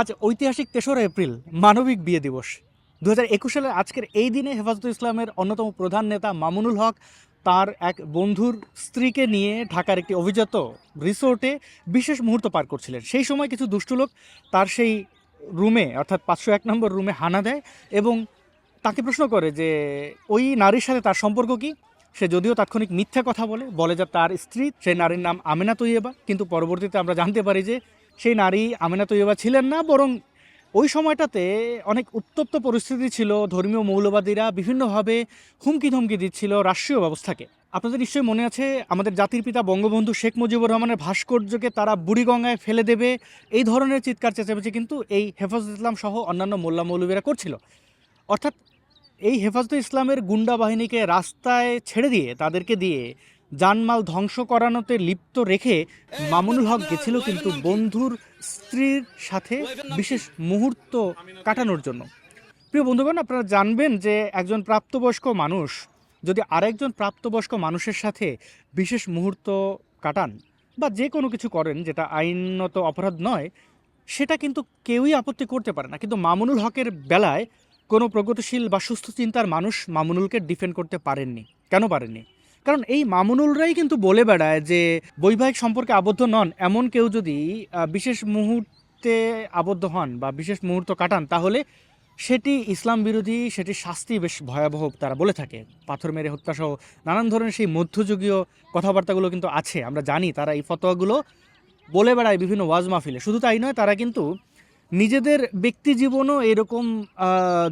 আজ ঐতিহাসিক তেসরা এপ্রিল, মানবিক বিয়ে দিবস। দু হাজার একুশ সালের আজকের এই দিনে হেফাজত ইসলামের অন্যতম প্রধান নেতা মামুনুল হক তার এক বন্ধুর স্ত্রীকে নিয়ে ঢাকার একটি অভিজাত রিসোর্টে বিশেষ মুহূর্ত পার করছিলেন। সেই সময় কিছু দুষ্টু লোক তার সেই রুমে, অর্থাৎ পাঁচশো এক নম্বর রুমে হানা দেয় এবং তাকে প্রশ্ন করে যে, ওই নারীর সাথে তার সম্পর্ক কি? সে যদিও তাৎক্ষণিক মিথ্যা কথা বলে বলে যে তার স্ত্রী সেই নারীর নাম আমেনা তৈয়বা। কিন্তু পরবর্তীতে আমরা জানতে পারি যে সেই নারী আমিনা তৈয়বা ছিলেন না, বরং ওই সময়টাতে অনেক উত্তপ্ত পরিস্থিতি ছিল, ধর্মীয় মৌলবাদীরা বিভিন্নভাবে হুমকি ধমকি দিচ্ছিল রাষ্ট্রীয় ব্যবস্থাকে। আপনাদের নিশ্চয়ই মনে আছে, আমাদের জাতির পিতা বঙ্গবন্ধু শেখ মুজিবুর রহমানের ভাস্কর্যকে তারা বুড়িগঙ্গায় ফেলে দেবে, এই ধরনের চিৎকার, চেঁচামেচি কিন্তু এই হেফাজত ইসলাম সহ অন্যান্য মোল্লা মৌলবীরা করছিল। অর্থাৎ এই হেফাজত ইসলামের গুন্ডা বাহিনীকে রাস্তায় ছেড়ে দিয়ে, তাদেরকে দিয়ে জানমাল ধ্বংস করানোতে লিপ্ত রেখে মামুনুল হক গেছিল কিন্তু বন্ধুর স্ত্রীর সাথে বিশেষ মুহূর্ত কাটানোর জন্য। প্রিয় বন্ধুগণ, আপনারা জানবেন যে একজন প্রাপ্তবয়স্ক মানুষ যদি আরেকজন প্রাপ্তবয়স্ক মানুষের সাথে বিশেষ মুহূর্ত কাটান বা যে কোনো কিছু করেন যেটা আইনত অপরাধ নয়, সেটা কিন্তু কেউই আপত্তি করতে পারে না। কিন্তু মামুনুল হকের বেলায় কোনো প্রগতিশীল বা সুস্থ চিন্তার মানুষ মামুনুলকে ডিফেন্ড করতে পারেননি। কেন পারেননি? কারণ এই মামুনুলরাই কিন্তু বলে বেড়ায় যে বৈবাহিক সম্পর্কে আবদ্ধ নন, এমন কেউ যদি বিশেষ মুহূর্তে আবদ্ধ হন বা বিশেষ মুহূর্ত কাটান, তাহলে সেটি ইসলাম বিরোধী, সেটি শাস্তি বেশ ভয়াবহ তারা বলে থাকে। পাথর মেরে হত্যাসহ নানান ধরনের সেই মধ্যযুগীয় কথাবার্তাগুলো কিন্তু আছে, আমরা জানি তারা এই ফতোয়াগুলো বলে বেড়ায় বিভিন্ন ওয়াজ মাহফিলে। শুধু তাই নয়, তারা কিন্তু নিজেদের ব্যক্তি জীবনও এরকম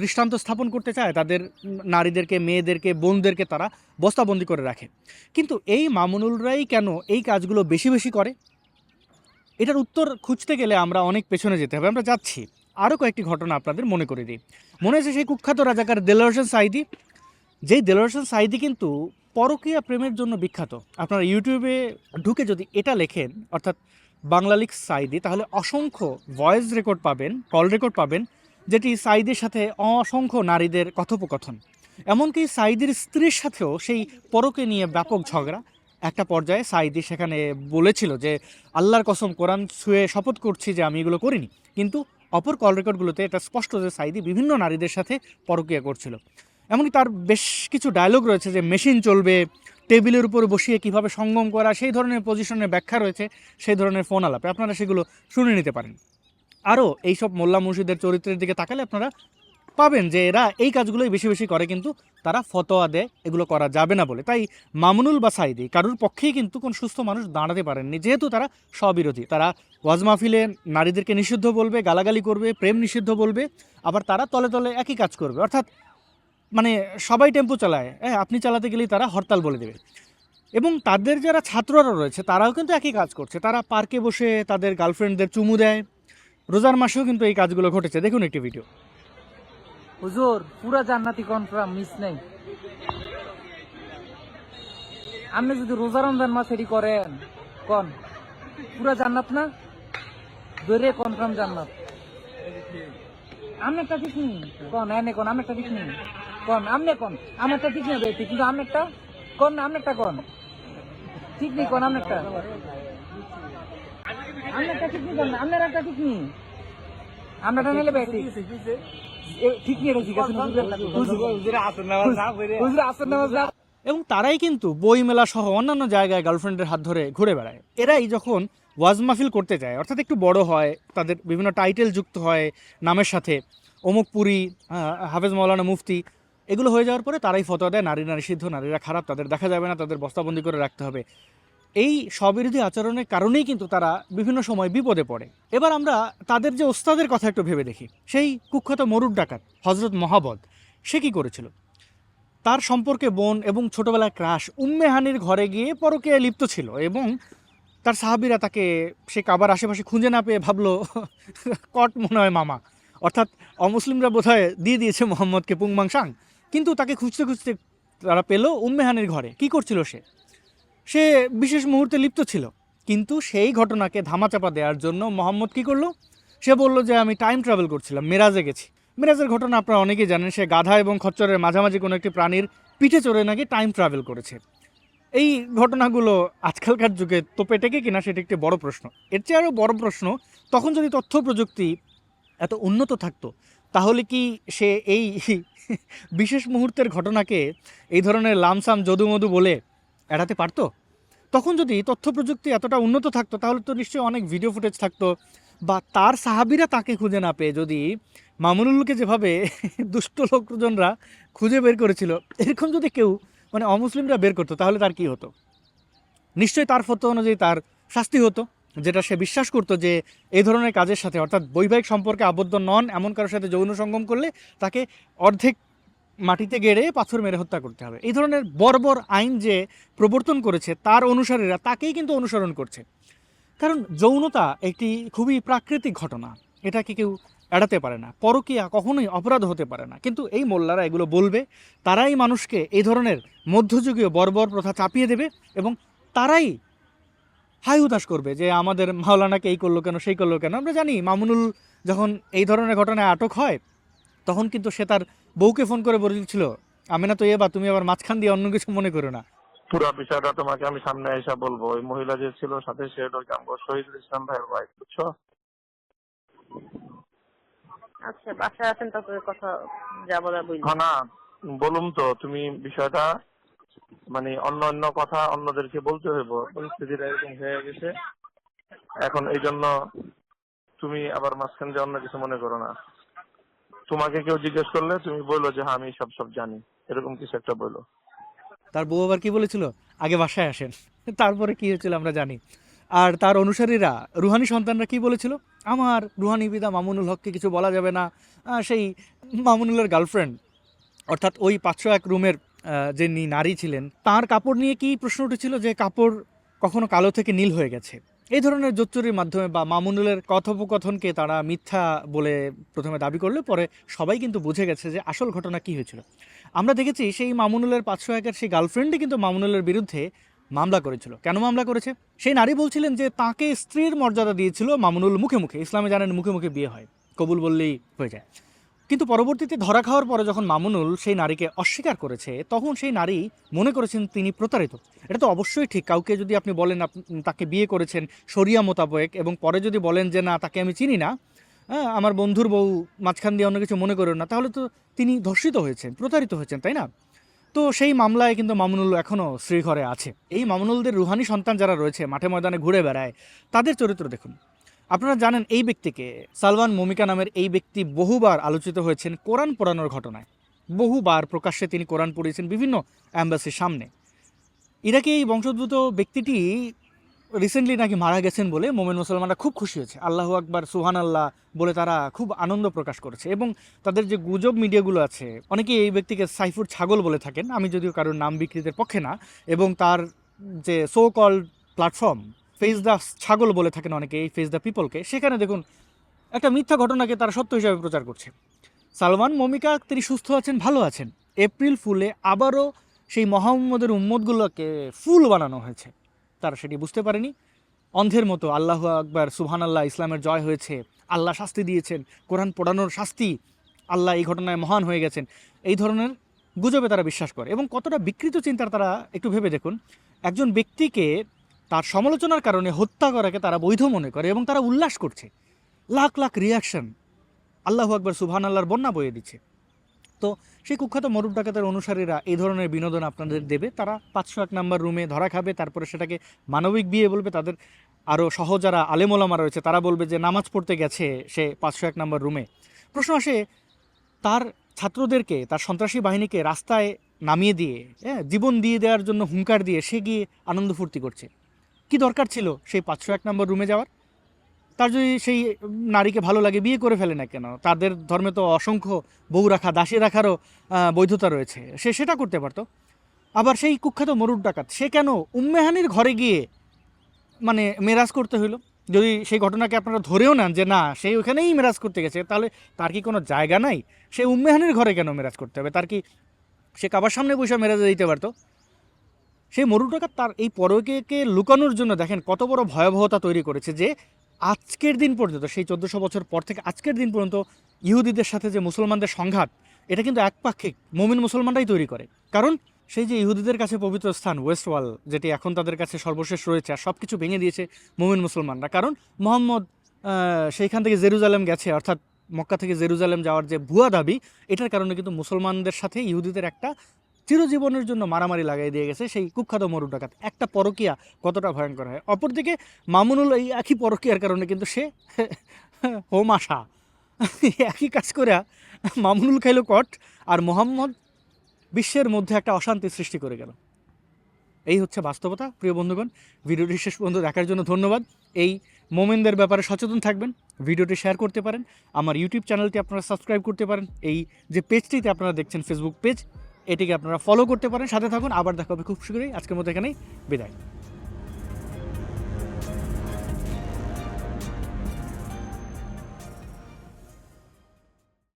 দৃষ্টান্ত স্থাপন করতে চায়, তাদের নারীদেরকে, মেয়েদেরকে, বোনদেরকে তারা বস্তাবন্দি করে রাখে। কিন্তু এই মামুনুলরাই কেন এই কাজগুলো বেশি বেশি করে? এটার উত্তর খুঁজতে গেলে আমরা অনেক পেছনে যেতে হবে। আমরা যাচ্ছি। আরও কয়েকটি ঘটনা আপনাদের মনে করে দিই। মনে আছে সেই কুখ্যাত রাজাকার দেলোয়ার সাইদি যেই দেলোয়ার সাইদি কিন্তু পরকীয়া প্রেমের জন্য বিখ্যাত। আপনারা ইউটিউবে ঢুকে যদি এটা লেখেন, অর্থাৎ বাংলা লিখ সাইদি, তাহলে অসংখ্য ভয়েস রেকর্ড পাবেন, কল রেকর্ড পাবেন, যেটি সাইদের সাথে অসংখ্য নারীদের কথোপকথন। এমনকি সাইদির স্ত্রীর সাথেও সেই পরকে নিয়ে ব্যাপক ঝগড়া। একটা পর্যায়ে সাইদি সেখানে বলেছিল যে, আল্লাহর কসম, কোরআন ছুঁয়ে শপথ করছি যে আমি এগুলো করিনি। কিন্তু অপর কল রেকর্ডগুলোতে এটা স্পষ্ট যে সাইদি বিভিন্ন নারীদের সাথে পরকীয়া করছিল। এমনকি তার বেশ কিছু ডায়লগ রয়েছে যে মেশিন চলবে টেবিলের উপর বসিয়ে কীভাবে সঙ্গম করা, সেই ধরনের পজিশনের ব্যাখ্যা রয়েছে, সেই ধরনের ফোন আলাপে। আপনারা সেগুলো শুনে নিতে পারেন। আরও এইসব মোল্লা মুর্শিদের চরিত্রের দিকে তাকালে আপনারা পাবেন যে এরা এই কাজগুলোই বেশি বেশি করে, কিন্তু তারা ফতোয়া দেয়, এগুলো করা যাবে না বলে। তাই মামুনুল বা সাইদি কারুর পক্ষেই কিন্তু কোন সুস্থ মানুষ দাঁড়াতে পারেননি। যেহেতু তারা স্ববিরোধী, তারা ওয়াজ মাহফিলে নারীদেরকে নিষিদ্ধ বলবে, গালাগালি করবে, প্রেম নিষিদ্ধ বলবে, আবার তারা তলে তলে একই কাজ করবে। অর্থাৎ মানে সবাই টেম্পো চালায় হ্যাঁ আপনি চালাতে গেলেই তারা হরতাল বলে দেবে। এবং তাদের যারা ছাত্ররা রয়েছে, তারাও কিন্তু একই কাজ করছে। তারা পার্কে বসে তাদের গার্লফ্রেন্ডদের চুমু দেয়। রোজার মাসেও কিন্তু এই কাজগুলো ঘটেছে। দেখুন একটি ভিডিও। হুজুর, পুরা জান্নাতি কনফার্ম মিস নেই। আপনি যদি রোজা রমজান মাস এটি করেন, কন? পুরা জান্নাত না? দৈরে কনফার্ম জান্নাত। আমি একটা ঠিক নেই। কন? এনে কোন? আমি একটা ঠিক নেই। কন আমনে কোন আমি একটা ঠিক নেই বেটি কিন্তু আমি একটা কোন আমি একটা কোন ঠিক নেই কোন আমি একটা আমি একটা ঠিক নেই কোন আপনার একটা ঠিক নেই। আমরা একটা নিলে বেটি ঠিক। নিয়ে ঠিক আছে হুজুর আসেন নামাজ না এবং তারাই কিন্তু বই মেলা সহ অন্যান্য জায়গায় গার্লফ্রেন্ডের হাত ধরে ঘুরে বেড়ায়। এরাই যখন ওয়াজ মাহফিল করতে যায় অর্থাৎ একটু বড় হয় তাদের বিভিন্ন টাইটেল যুক্ত হয় নামের সাথে। অমুক পুরী হাফেজ মৌলানা মুফতি এগুলো হয়ে যাওয়ার পরে তারাই ফতোয়া দেয় নারী নারী সিদ্ধ নারীরা খারাপ, তাদের দেখা যাবে না, তাদের বস্তাবন্দি করে রাখতে হবে। এই স্ববিরোধী আচরণের কারণেই কিন্তু তারা বিভিন্ন সময় বিপদে পড়ে। এবার আমরা তাদের যে ওস্তাদের কথা একটু ভেবে দেখি। সেই কুখ্যাত মরুর ডাকাত হজরত মহাবদ, সে কি করেছিল? তার সম্পর্কে বোন এবং ছোটবেলায় ক্রাশ উম্মেহানির ঘরে গিয়ে পরকে লিপ্ত ছিল এবং তার সাহাবিরা তাকে সে কাবার আশেপাশে খুঁজে না পেয়ে ভাবলো, কট মনে হয় মামা। অর্থাৎ অমুসলিমরা বোধহয় দিয়ে দিয়েছে মোহাম্মদকে পুংমাংসাং। কিন্তু তাকে খুঁজতে খুঁজতে তারা পেল উম্মেহানির ঘরে। কি করছিল সে? সে বিশেষ মুহূর্তে লিপ্ত ছিল। কিন্তু সেই ঘটনাকে ধামাচাপা দেওয়ার জন্য মোহাম্মদ কি করল? সে বলল যে, আমি টাইম ট্রাভেল করছিলাম, মেরাজে গেছি। মেরাজের ঘটনা আপনারা অনেকেই জানেন, সে গাধা এবং খচ্চরের মাঝামাঝি কোনো একটি প্রাণীর পিঠে চড়ে নাকি টাইম ট্রাভেল করেছে। এই ঘটনাগুলো আজকালকার যুগে তোপে টেকে কিনা সেটি একটি বড় প্রশ্ন। এর চেয়ে আরও বড় প্রশ্ন, তখন যদি তথ্য প্রযুক্তি এত উন্নত থাকতো তাহলে কি সে এই বিশেষ মুহূর্তের ঘটনাকে এই ধরনের লামসাম যদুমধু বলে এড়াতে পারতো? তখন যদি তথ্য প্রযুক্তি এতটা উন্নত থাকতো, তাহলে তো নিশ্চয়ই অনেক ভিডিও ফুটেজ থাকতো বা তার সাহাবিরা তাকে খুঁজে না পেয়ে যদি মামুনুলকে যেভাবে দুষ্ট লোকজনরা খুঁজে বের করেছিল, এরকম যদি কেউ মানে অমুসলিমরা বের করতো, তাহলে তার কি হতো? নিশ্চয়ই তার ফতো অনুযায়ী তার শাস্তি হতো। যেটা সে বিশ্বাস করতো যে এই ধরনের কাজের সাথে, অর্থাৎ বৈবাহিক সম্পর্কে আবদ্ধ নন এমন কারোর সাথে যৌন সঙ্গম করলে তাকে অর্ধেক মাটিতে গেড়ে পাথর মেরে হত্যা করতে হবে। এই ধরনের বর্বর আইন যে প্রবর্তন করেছে, তার অনুসারীরা তাকেই কিন্তু অনুসরণ করছে। কারণ যৌনতা একটি খুবই প্রাকৃতিক ঘটনা, এটাকে কেউ এড়াতে পারে না, পরকীয়া কখনোই অপরাধ হতে পারে না। কিন্তু এই মোল্লারা এগুলো বলবে, তারাই মানুষকে এই ধরনের মধ্যযুগীয় বর্বর প্রথা চাপিয়ে দেবে এবং তারাই হাই উদাস করবে যে আমাদের মাওলানাকে এই করল কেন সেই করল কেন? আমরা জানি মামুনুল যখন এই ধরনের ঘটনায় আটক হয় তখন কিন্তু সে তার বউকে ফোন করে বলেছিল আমি না তো এ বা তুমি আবার মাঝখান দিয়ে অন্য কিছু মনে করো না। পুরো বিষয়টা তোমাকে আমি সামনে এসে বলব। ওই মহিলা যে ছিল সাথে সে শহীদুল ইসলাম ভাইয়ের ওয়াইফ বুঝছ? আচ্ছা বাসায় আছেন তো কথা যা বলার হ্যাঁ না বলুম তো তুমি বিষয়টা মানে অন্য অন্য কথা অন্যদেরকে বলতে হইব। পরিস্থিতিটা এরকম হয়ে গেছে। এখন এই জন্য তুমি আবার মাঝখান দিয়ে অন্য কিছু মনে করো না। তোমাকে কেউ জিজ্ঞেস করলে তুমি বলল যে হ্যাঁ আমি সব সব জানি। এরকম কিছু একটা বলো। তার বউ আবার কি বলেছিল? আগে বাসায় আসেন। তারপরে কি হয়েছিল আমরা জানি। আর তার অনুসারীরা, রুহানি সন্তানরা কি বলেছিল? আমার রুহানি বিদা মামুনুল হককে কিছু বলা যাবে না। সেই মামুনুলের গার্লফ্রেন্ড, অর্থাৎ ওই পাঁচশো এক রুমের যে নি- নারী ছিলেন, তার কাপড় নিয়ে কি প্রশ্ন উঠেছিল যে কাপড় কখনো কালো থেকে নীল হয়ে গেছে? এই ধরনের জোচ্চুরির মাধ্যমে বা মামুনুলের কথোপকথনকে তারা মিথ্যা বলে প্রথমে দাবি করলে পরে সবাই কিন্তু বুঝে গেছে যে আসল ঘটনা কি হয়েছিল। আমরা দেখেছি সেই মামুনুলের পাঁচশো একের সেই গার্লফ্রেন্ডই কিন্তু মামুনুলের বিরুদ্ধে মামলা করেছিল। কেন মামলা করেছে? সেই নারী বলছিলেন যে তাকে স্ত্রীর মর্যাদা দিয়েছিল মামুনুল মুখে মুখে, ইসলামে জানেন মুখে মুখে বিয়ে হয়। কবুল বললেই হয়ে যায়। কিন্তু পরবর্তীতে ধরা খাওয়ার পরে যখন মামুনুল সেই নারীকে অস্বীকার করেছে, তখন সেই নারী মনে করেছেন তিনি প্রতারিত। এটা তো অবশ্যই ঠিক। কাউকে যদি আপনি বলেন তাকে বিয়ে করেছেন শরিয়া মোতাবেক এবং পরে যদি বলেন যে, না, তাকে আমি চিনি না হ্যাঁ আমার বন্ধুর বউ মাঝখান দিয়ে অন্য কিছু মনে করেন না, তাহলে তো তিনি ধর্ষিত হয়েছেন, প্রতারিত হয়েছেন, তাই না? তো সেই মামলায় কিন্তু মামুনুল এখনও শ্রীঘরে আছে। এই মামুনুলদের রুহানি সন্তান যারা রয়েছে, মাঠে ময়দানে ঘুরে বেড়ায়, তাদের চরিত্র দেখুন। আপনারা জানেন এই ব্যক্তিকে। সালমান মমিকা নামের এই ব্যক্তি বহুবার আলোচিত হয়েছেন কোরআন পড়ানোর ঘটনায়। বহুবার প্রকাশ্যে তিনি কোরআন পড়িয়েছেন বিভিন্ন অ্যাম্বাসির সামনে। ইরাকে এই বংশোদ্ভূত ব্যক্তিটি রিসেন্টলি নাকি মারা গেছেন বলে মোমেন মুসলমানরা খুব খুশি হয়েছে? আল্লাহ আকবার সুহান আল্লাহ বলে তারা খুব আনন্দ প্রকাশ করেছে এবং তাদের যে গুজব মিডিয়াগুলো আছে অনেকে এই ব্যক্তিকে সাইফুর ছাগল বলে থাকেন। আমি যদিও কারোর নাম বিকৃতের পক্ষে না এবং তার যে so called platform face the ছাগল বলে থাকেন অনেকে, এই ফেস দ্য পিপলকে। সেখানে দেখুন, একটা মিথ্যা ঘটনাকে তারা সত্য হিসাবে প্রচার করছে। সালমান মমিকা, তিনি সুস্থ আছেন, ভালো আছেন। এপ্রিল ফুলে আবারও সেই মোহাম্মদের উম্মতগুলোকে ফুল বানানো হয়েছে। তারা সেটি বুঝতে পারেনি। অন্ধের মতো আল্লাহ আকবার সুহান আল্লাহ ইসলামের জয় হয়েছে। আল্লাহ শাস্তি দিয়েছেন, কোরআন পড়ানোর শাস্তি। আল্লাহ এই ঘটনায় মহান হয়ে গেছেন। এই ধরনের গুজবে তারা বিশ্বাস করে। এবং কতটা বিকৃত চিন্তার তারা একটু ভেবে দেখুন, একজন ব্যক্তিকে তার সমালোচনার কারণে হত্যা করাকে তারা বৈধ মনে করে এবং তারা উল্লাস করছে। লাখ লাখ রিয়াকশন আল্লাহ আকবার সুবহান আল্লাহর বন্যা বয়ে দিচ্ছে। তো সেই কুখ্যাত মরুব ডাকাতের অনুসারীরা এই ধরনের বিনোদন আপনাদের দেবে। তারা পাঁচশো এক নাম্বার রুমে ধরা খাবে, তারপরে সেটাকে মানবিক বিয়ে বলবে, তাদের আরও সহ যারা আলেমোলামা রয়েছে, তারা বলবে যে নামাজ পড়তে গেছে সে পাঁচশো এক নাম্বার রুমে। প্রশ্ন আসে, তার ছাত্রদেরকে, তার সন্ত্রাসী বাহিনীকে রাস্তায় নামিয়ে দিয়ে হ্যাঁ জীবন দিয়ে দেওয়ার জন্য হুঙ্কার দিয়ে সে গিয়ে আনন্দ ফুর্তি করছে। কি দরকার ছিল? সেই পাঁচশো এক নম্বর রুমে যাওয়ার? তার যদি সেই নারীকে ভালো লাগে বিয়ে করে ফেলে না কেন? তাদের ধর্মে তো অসংখ্য বউ রাখা দাসী রাখারও বৈধতা রয়েছে। সে সেটা করতে পারতো। আবার সেই কুখ্যাত মরুর ডাকাত, সে কেন উম্মেহানির ঘরে গিয়ে মানে মেরাজ করতে হইল? যদি সেই ঘটনাকে আপনারা ধরেও নেন যে, না, সে ওখানেই মেরাজ করতে গেছে, তাহলে তার কি কোনো জায়গা নাই? সে উম্মেহানির ঘরে কেন মেরাজ করতে হবে? তার কি সে কাবার সামনে বসে মেরাজে দিতে পারতো? সেই মরু তার এই পরকে লুকানোর জন্য দেখেন কত বড় ভয়াবহতা তৈরি করেছে যে আজকের দিন পর্যন্ত, সেই চোদ্দোশো বছর পর থেকে আজকের দিন পর্যন্ত ইহুদিদের সাথে যে মুসলমানদের সংঘাত, এটা কিন্তু একপাক্ষিক মমিন মুসলমানরাই তৈরি করে। কারণ সেই যে ইহুদিদের কাছে পবিত্র স্থান, ওয়েস্ট ওয়াল, যেটি এখন তাদের কাছে সর্বশেষ রয়েছে আর সব কিছু ভেঙে দিয়েছে মোমিন মুসলমানরা। কারণ মোহাম্মদ সেইখান থেকে জেরুজালেম গেছে, অর্থাৎ মক্কা থেকে জেরুজালেম যাওয়ার যে ভুয়া দাবি, এটার কারণে কিন্তু মুসলমানদের সাথে ইহুদিদের একটা চিরজীবনের জন্য মারামারি লাগাই দিয়ে গেছে সেই কুখ্যাত মরু ডাকাত। একটা পরকিয়া কতটা ভয়ঙ্কর হয়। অপরদিকে মামুনুল এই একই পরকিয়ার কারণে কিন্তু সে হোম আসা একই কাজ করে মামুনুল খাইল কট আর মোহাম্মদ বিশ্বের মধ্যে একটা অশান্তি সৃষ্টি করে গেল। এই হচ্ছে বাস্তবতা। প্রিয় বন্ধুগণ, ভিডিওটি শেষ পর্যন্ত দেখার জন্য ধন্যবাদ। এই মোমেনদের ব্যাপারে সচেতন থাকবেন, ভিডিওটি শেয়ার করতে পারেন। আমার ইউটিউব চ্যানেলটি আপনারা সাবস্ক্রাইব করতে পারেন। এই যে পেজটিতে আপনারা দেখছেন ফেসবুক পেজ এটিকে আপনারা ফলো করতে পারেন। সাথে থাকুন, আবার দেখা হবে খুব শীঘ্রই। আজকের মতো এখানেই। বিদায়।